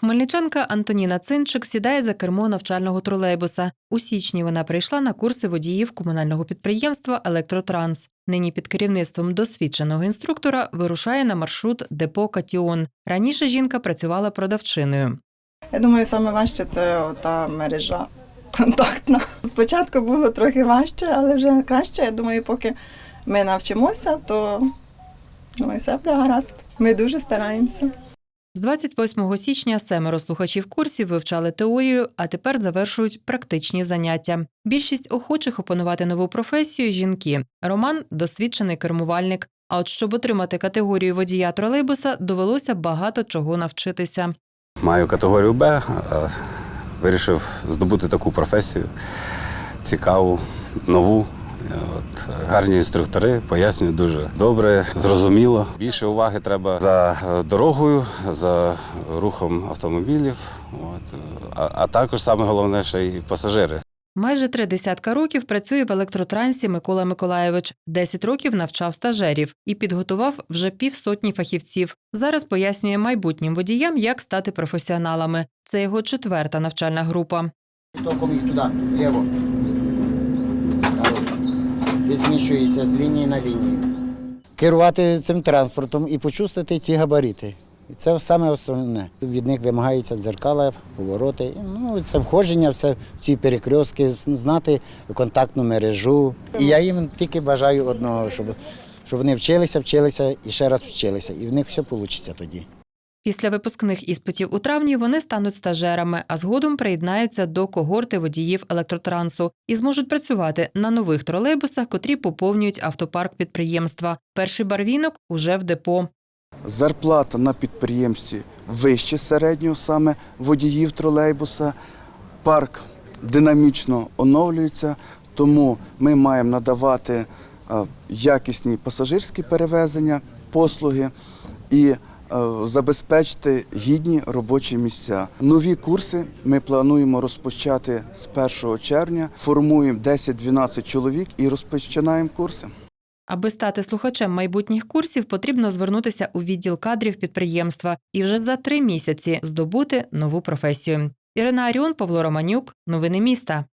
Хмельничанка Антоніна Цинчик сідає за кермо навчального тролейбуса. У січні вона прийшла на курси водіїв комунального підприємства Електротранс. Нині під керівництвом досвідченого інструктора вирушає на маршрут депо Катіон. Раніше жінка працювала продавчиною. Я думаю, саме важче це та мережа контактна. Спочатку було трохи важче, але вже краще. Я думаю, поки ми навчимося, то думаю, все буде гаразд. Ми дуже стараємося. З 28 січня семеро слухачів курсів вивчали теорію, а тепер завершують практичні заняття. Більшість охочих опанувати нову професію жінки. Роман досвідчений кермувальник. А от щоб отримати категорію водія тролейбуса, довелося багато чого навчитися. Маю категорію Б, вирішив здобути таку професію цікаву, нову. От, гарні інструктори пояснюють дуже добре, зрозуміло. Більше уваги треба за е, дорогою, за рухом автомобілів. От, а, а також саме головне ще й пасажири. Майже три десятка років працює в електротрансі Микола Миколаєвич. Десять років навчав стажерів і підготував вже півсотні фахівців. Зараз пояснює майбутнім водіям, як стати професіоналами. Це його четверта навчальна група. Током їх туди, вліво. Ти зміщуєшся з лінії на лінію. Керувати цим транспортом і почувствувати ці габарити. І це саме основне. Від них вимагається дзеркала, повороти. Ну, це входження в ці перекрестки, знати контактну мережу. І я їм тільки бажаю одного, щоб, щоб вони вчилися, вчилися і ще раз вчилися. І в них все вийде тоді. Після випускних іспитів у травні вони стануть стажерами, а згодом приєднаються до когорти водіїв електротрансу і зможуть працювати на нових тролейбусах, котрі поповнюють автопарк підприємства. Перший барвінок уже в депо. Зарплата на підприємстві вище середнього, саме водіїв тролейбуса. Парк динамічно оновлюється, тому ми маємо надавати якісні пасажирські перевезення, послуги і забезпечити гідні робочі місця. Нові курси ми плануємо розпочати з 1 червня. Формуємо 10-12 чоловік і розпочинаємо курси. Аби стати слухачем майбутніх курсів, потрібно звернутися у відділ кадрів підприємства і вже за три місяці здобути нову професію. Ірина Аріон, Павло Романюк, новини міста.